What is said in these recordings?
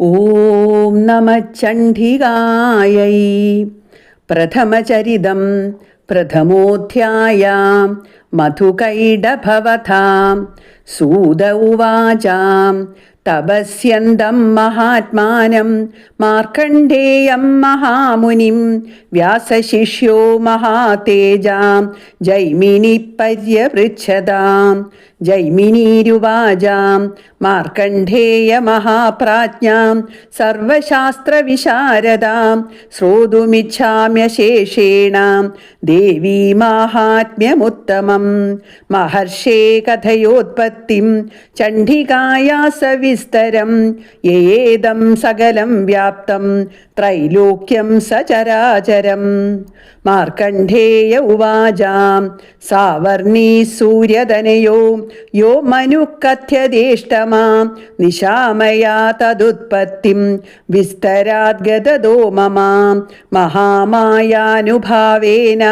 ഓം നമചണ്ഡികായൈ പ്രഥമചരിതം പ്രഥമോധ്യായാം മധുകൈഡഭവതാം സൂത ഉവാചാം. തപസ്യന്തം മഹാത്മാനം മാർക്കണ്ഡേയം മഹാമുനിം വ്യാസശിഷ്യോ മഹാതേജാം ജൈമിനി പര്യപൃച്ഛതാം ജൈമിനീരുവാചാം മാർക്കണ്ഡേയ മഹാപ്രാജ്ഞാം സർവശാസ്ത്രവിശാരദാം ശ്രോതുമിച്ഛാമ്യശേഷേണ ദേവീ മാഹാത്മ്യമുത്തമം മഹർഷേ കഥയോത്പത്തിം ചണ്ഡികായാ സവിസ്തരം യേദം സകലം വ്യാപ്തം. ത്രൈലോക്യം സചരാചരം. മാർക്കണ്ഡേയ ഉവാചാം. സാവർണീ സൂര്യതനയോ യോ മനുക്കഥ്യദേഷ്ടമാം നിശാമയാ തദുത്പത്തിം വിസ്തരാദ്ഗതോ മമാം മഹാമായാനുഭാവേന.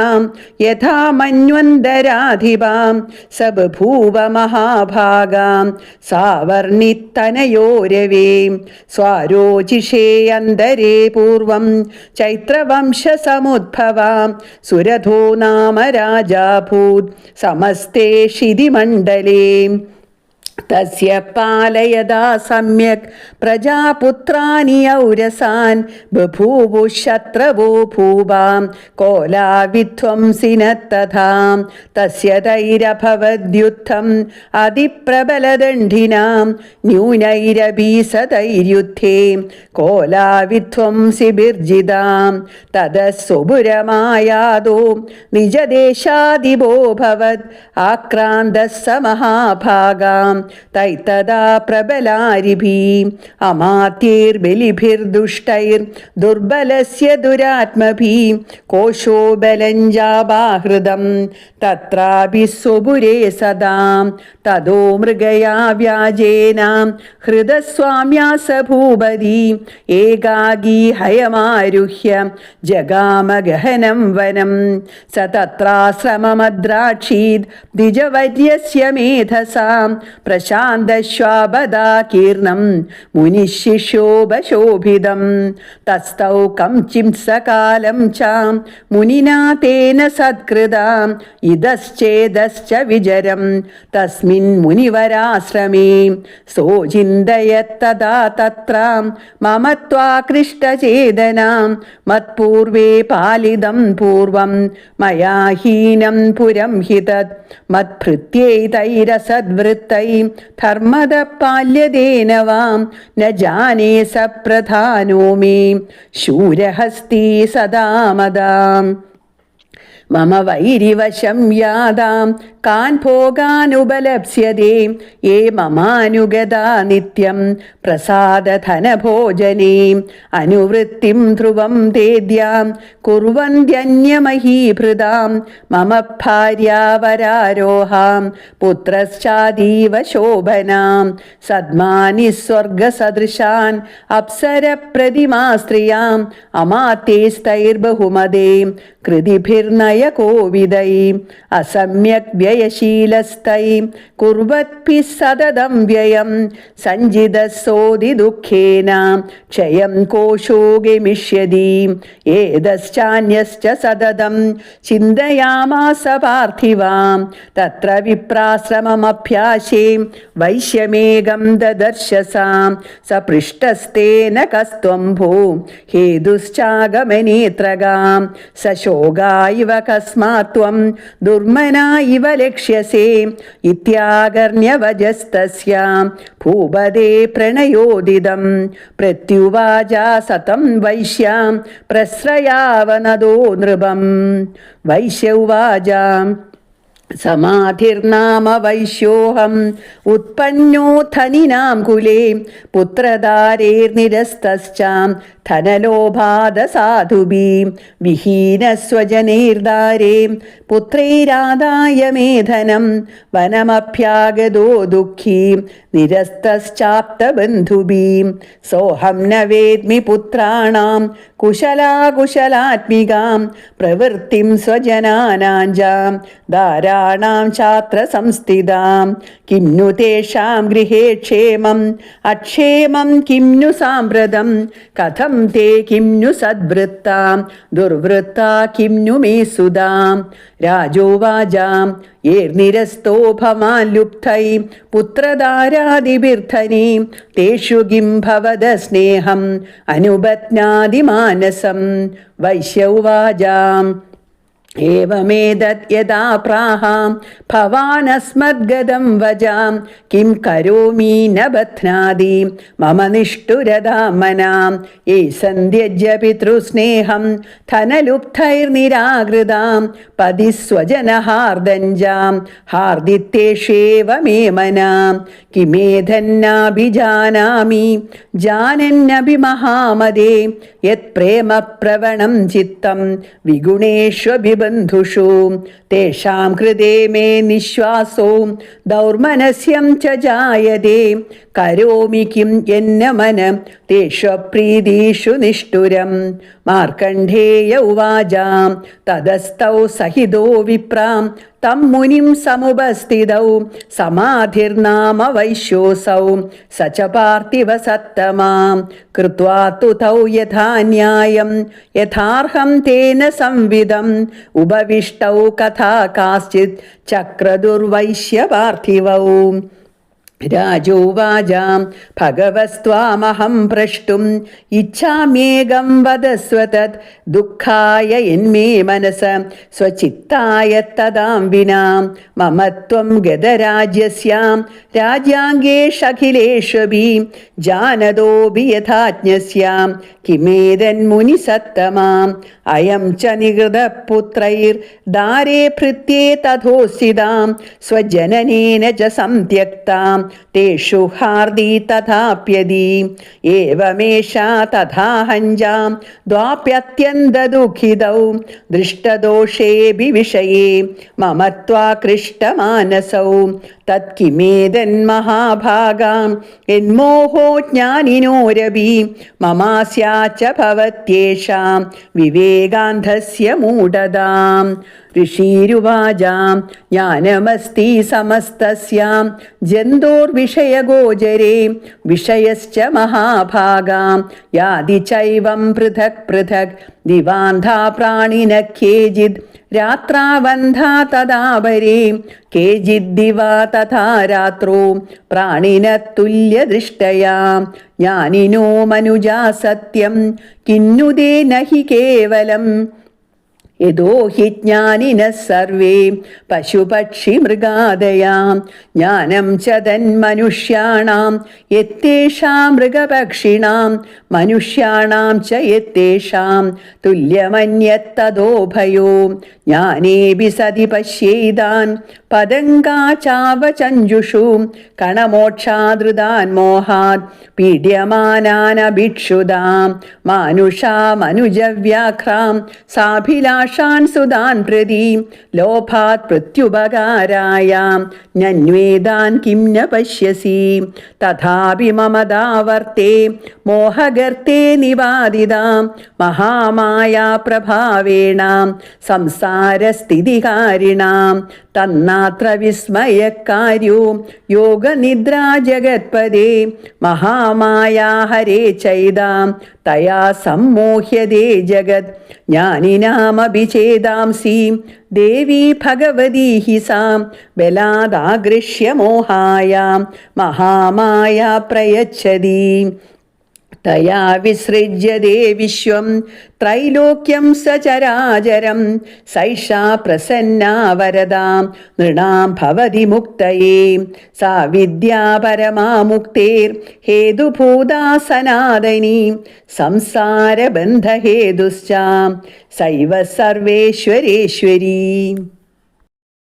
യഥാ മന്വന്തരാധിപാം. സ ബഭൂവ മഹാഭാഗാം സാവർണിത്തനയോരവേ സ്വാരോചിഷേ അന്തരേ പൂർവം ചൈത്രവംശസമുദ്ഭവാം സുരഥോ നാമ രാജാഭൂത് സമസ്തേ ക്ഷിതിമണ്ഡലേ തസ്യ പാലയതാ സമ്യക്. പ്രജാപുത്രാനി ഔരസാൻ. ബഭൂവു ശത്രവോ ഭൂവാം. കോലാവിധ്വംസിനത്തഥാം. തസ്യ തൈരഭവദ്യുദ്ധം അതിപ്രബലദണ്ഡിനാം. ന്യൂനൈരബീസതൈര്യുദ്ധേ കോലാവിധ്വംസിബിർജിതാം. തദസ്സുപുരമായാതോ. നിജദേശാദിപോ ഭവത്. ആക്രാന്തസ്സ स तैतदा प्रबलारिभी अमातिर्बलिभिर्दुष्टैर् दुर्बलस्य दुरात्मभिः। कोशो बलञ्जाबाहृदं तत्रापि सुबुरे सदा। तदो मृगया व्याजेन। हृदस्वाम्या स भूपदी एकागी हयमारुह्य। जगामगहनं वनं। स तत्राश्रममद्राक्षीद् द्विजवैद्यस्य मेधसा। प्रशान्तश्वाबदाकीर्णं मुनिशिशोभशोभितं तस्थौ कं चिंसकालं च मुनिना तेन सत्कृताम् इतश्चेदश्च विजरं तस्मिन् मुनिवराश्रमे सोचिन्तयत्तदा तत्र मम त्वाकृष्टचेदनां मत्पूर्वे पालितं पूर्वं मया हीनं पुरं हि तत् मत्भृत्यैतैरसद्वृत्तैः ധർമ്മത പാല്യതേനവാം സപ്രധാനോ മേ ശൂരഹസ്തി സദാമദാം. മമ വൈരിവശം യാതാം. കാൻ ഭോഗാനുപലപ്സ്യതേ യേ മമാനുഗതാ നിത്യം പ്രസാദധനഭോജനീ. അനുവൃത്തിം ധ്രുവം തേദ്യാം. കുർവന്ത്യന്യമഹീഭൃതാം മമ ഭാര്യാവരാരോഹാം. പുത്രശ്ചാദീവ ശോഭനാം. സദ്മാനി സ്വർഗസദൃശാൻ. അപ്സരപ്രതിമാസ്ത്രിയാം അമാത്യൈസ്തൈർബഹുമതേ. കൃതിഭിർനയ കോവിദൈ അസമ്യക് വ്യയശീലസ്ഥൈ കുർവദ്ഭിः സതതം വ്യയം സഞ്ചിതസോതി ദുഃഖേന ക്ഷയം കോശോ ഗമിഷ്യതി ഏതശ്ചാന്യശ്ച സതതം ചിന്തയാമാസ പാർത്ഥിവാം തത്ര വിപ്രാശ്രമമഭ്യാശേ വൈശ്യമേകം ദദർശസാം സപൃഷ്ടസ്തേന കസ്ത്വം ഭൂ ഹേതുശ്ചാഗമനേത്രകാം സ ഇവ കസ്മാത് ത്വം ദുർമന ഇവ ലക്ഷ്യസേ ഇത്യാകർണ്യവജസ്തസ്യ ഭൂപദേ പ്രണയോദിതം പ്രത്യുവാച സതം വൈശ്യാം പ്രശ്രയാവനദോ നൃപം വൈശ്യ ഉവാചാം സമാധിർനാമ വൈശ്യോഹം ഉത്പന്നോ ധനിനാം കുലേ പുത്രദാരേർനിരസ്തശ്ചാം ധനലോഭാത സാധുബീ വിഹീനസ്വജനൈർദാരേ പുത്രൈരാദായ മേധനം വനമഭ്യാഗതോ ദുഃഖീ നിരസ്തശ്ചാപ്തബന്ധുബീം സോഹം ന വേദ്മി പുത്രാണാം കുശലാകുശലാത്മികാം പ്രവൃത്തിം സ്വജനാനാഞ്ചാം ധാരാണാം ഛാത്ര സംസ്ഥിതാം കിന്നു തേഷാം ഗൃഹേ ക്ഷേമം അക്ഷേമം കിംനു സാമ്പ്രതം കഥം തേ കിംനു സദ്വൃത്താം ദുർവൃത്ത കിംനു മേ സുതാം രാജോവാചാം ഏർനിരസ്തോ ഭവാൻ ലുബ്ധൈ പുത്രധാരാദിബിർധനി തേഷു കിം ഭവത സ്നേഹം അനുപത്നാതിമാനസം. വൈശ്യൗവാചാം एवमेतत् यदा प्राहां भवानस्मद्गदं वजां किं करोमि न बध्नादि मम निष्ठुरदामनां ये सन्ध्यज्य पितृस्नेहं धनलुप्तैर्निराकृतां पदि स्वजनहार्दञ्जां हार्दित्येषेव मे मनां किमेधन्नाभिजानामि जानन्नपि महामदे यत्प्रेमप्रवणं चित्तं विगुणेष्वभिब बन्धुषु तेषां कृते मे निःश्वासो दौर्मनस्यं च जायते। കരോമി കിം മന തേഷ്വപ്രീതിഷു നിഷ്ഠുരം. മാർക്കണ്ഡേയ ഉവാചാം തതസ്ഥൗ സഹിതോ വിപ്രാം. തം മുനിം സമുപസ്ഥിതൗ സമാധിർനാമ വൈശ്യോസൗ സ പാർത്ഥിവ സത്തമാം. കൃത്വാ തു യഥാന്യായം യഥാർഹം തേന സംവിധം. ഉപവിഷ്ടൗ കഥാ കാശ്ചിത് ചക്രദുർവൈശ്യപാർത്ഥിവൗ. രാജോവാചാം. ഭഗവസ്ത്വാമഹം പ്രഷ്ടും. ഇച്ഛാമ്യേകം വദസ്വ തത്. ദുഃഖായ എന്മേ മനസ സ്വചിത്തായ തദാം വിനാം. മമത്വം ഗതരാജ്യസ്യാം. രാജ്യാംഗേഷഖിലേഷ്വപി ജാനതോപി യഥാജ്ഞസ്യാം. കിമേതൻ മുനിസത്തമാം അയം ച നികൃതപുത്രൈർ. ദാരേ ഭൃത്യേ തഥോസ്ഥിതാം സ്വജനനേന ച സംത്യക്താം. തേഷു ഹാർദി തഥാപ്യതി ഏവമേഷ തഥാ ഹഞ്ചാം ദ്വാപ്യത്യന്തദുഃഖിതൗ ദൃഷ്ടദോഷേഭി വിഷയേ മമത്വാകൃഷ്ടമാനസൗ തത്കിമേതന്മഹാഭാഗാം വിഷയശ്ച മഹാഭാഗാം. യാതി ചൈവം പൃഥക് പൃഥക് ദിവാന്ധാ പ്രാണിന കേചിത് രാത്രാവന്ധാ തദാപരേ കേജിദ്ദിവാ തഥാ രാത്രോ പ്രാണിന തുല്യദൃഷ്ടയാ ജ്ഞാനിനോ മനുജാ സത്യം കിന്നുദേ നഹി കേവലം. യതോ ഹി ജ്ഞാനിന സർവേ പശുപക്ഷിമൃഗാദയാം ജ്ഞാനം ച തന്മനുഷ്യാണാം യത്തേഷാം മൃഗപക്ഷിണാം. മനുഷ്യാണാം ച യത്തേഷാം തുല്യമന്യത്തതോഭയോ. ജ്ഞാനേപി സതി പശ്യേതാൻ പതങ്കാചാവചഞ്ജുഷു കണമോക്ഷാദൃതാൻ മോഹാത് പീഡ്യമാനാനഭിക്ഷുതാം. മാനുഷാമനുജവ്യാഘ്രാം സാഭിലാഷാൻ സുതാൻ പ്രതി ലോഭാത് പ്രത്യുപകാരായ. നന്വേദാൻ കിം ന പശ്യസി തഥാപി മമതാവർത്തേ മോഹഗർത്തേ നിവാദിത മഹാമായാ പ്രഭാവേണ സംസാരസ്ഥിതികാരിണാം തന്നാത്ര വിസ്മയക്കാര്യോ യോഗനിദ്രാ ജഗത്പദേ മഹാമായാ ഹരേ ചൈതാം. തയാ സമ്മോഹ്യതേ ജഗത്. ജ്ഞാനിനാമഭിചേദാംസി ദേവി ഭഗവതി ഹി സാം. ബലാദാഗൃഹ്യ മോഹായാം മഹാമായ പ്രയച്ഛതി. തയാ വിസൃജ്യതേ വിശ്വം. ത്രൈലോക്യം സചരാചരം. സൈഷാ പ്രസന്ന വരദാം. നൃണാം ഭവതി മുക്തയേ. സാ വിദ്യാ പരമാമുക്തേർ ഹേതുഭൂതാ സനാതനി സംസാരബന്ധഹേതുശ്ച. സൈവ സർവേശ്വരേശ്വരീ.